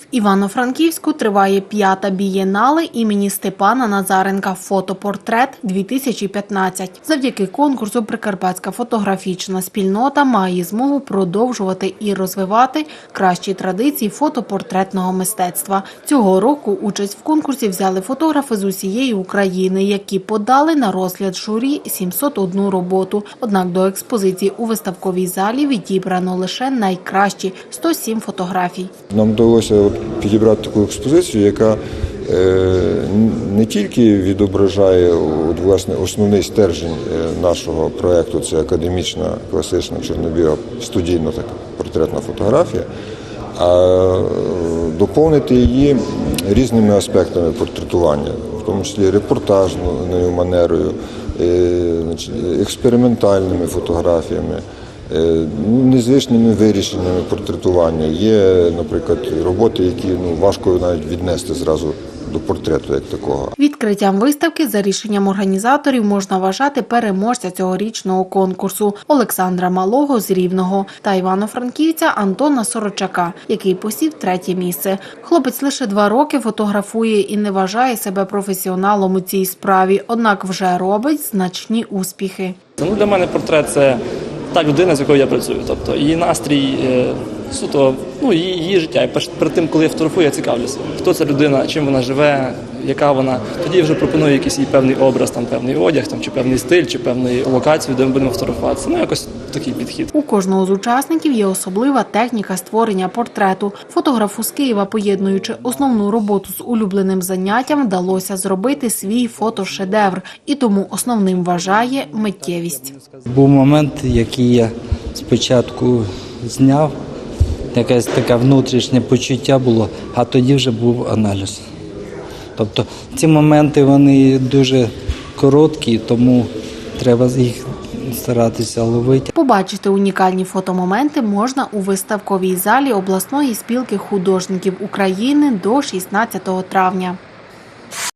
В Івано-Франківську триває п'ята бієнале імені Степана Назаренка Фотопортрет 2015. Завдяки конкурсу Прикарпатська фотографічна спільнота має змогу продовжувати і розвивати кращі традиції фотопортретного мистецтва. Цього року участь в конкурсі взяли фотографи з усієї України, які подали на розгляд журі 701 роботу. Однак до експозиції у виставковій залі відібрано лише найкращі 107 фотографій. Нам вдалося підібрати таку експозицію, яка е, не тільки відображає от, власне основний стержень е, нашого проєкту, це академічна класична чорнобіла студійна така портретна фотографія, а е, доповнити її різними аспектами портретування, в тому числі репортажною манерою, експериментальними фотографіями. Е, ну, незвичними вирішеннями портретування. Є, наприклад, роботи, які ну, важко навіть віднести зразу до портрету як такого. Відкриттям виставки за рішенням організаторів можна вважати переможця цьогорічного конкурсу Олександра Малого з Рівного та івано-франківця Антона Сорочака, який посів третє місце. Хлопець лише два роки фотографує і не вважає себе професіоналом у цій справі, однак вже робить значні успіхи. Ну, для мене портрет це та людина, з якою я працюю. Тобто її настрій, е, суто, ну, її, її життя. І перед тим, коли я фотографую, я цікавлюся, хто ця людина, чим вона живе, яка вона. Тоді вже пропоную якийсь їй певний образ, там, певний одяг, там, чи певний стиль, чи певну локацію, де ми будемо фотографуватися. Ну, якось такий підхід. У кожного з учасників є особлива техніка створення портрету. Фотографу з Києва, поєднуючи основну роботу з улюбленим заняттям, вдалося зробити свій фотошедевр, і тому основним вважає миттєвість. Був момент, який я спочатку зняв, якесь таке внутрішнє почуття було, а тоді вже був аналіз. Тобто ці моменти вони дуже короткі, тому треба їх старатися ловити. Побачити унікальні фотомоменти можна у виставковій залі обласної спілки художників України до 16 травня.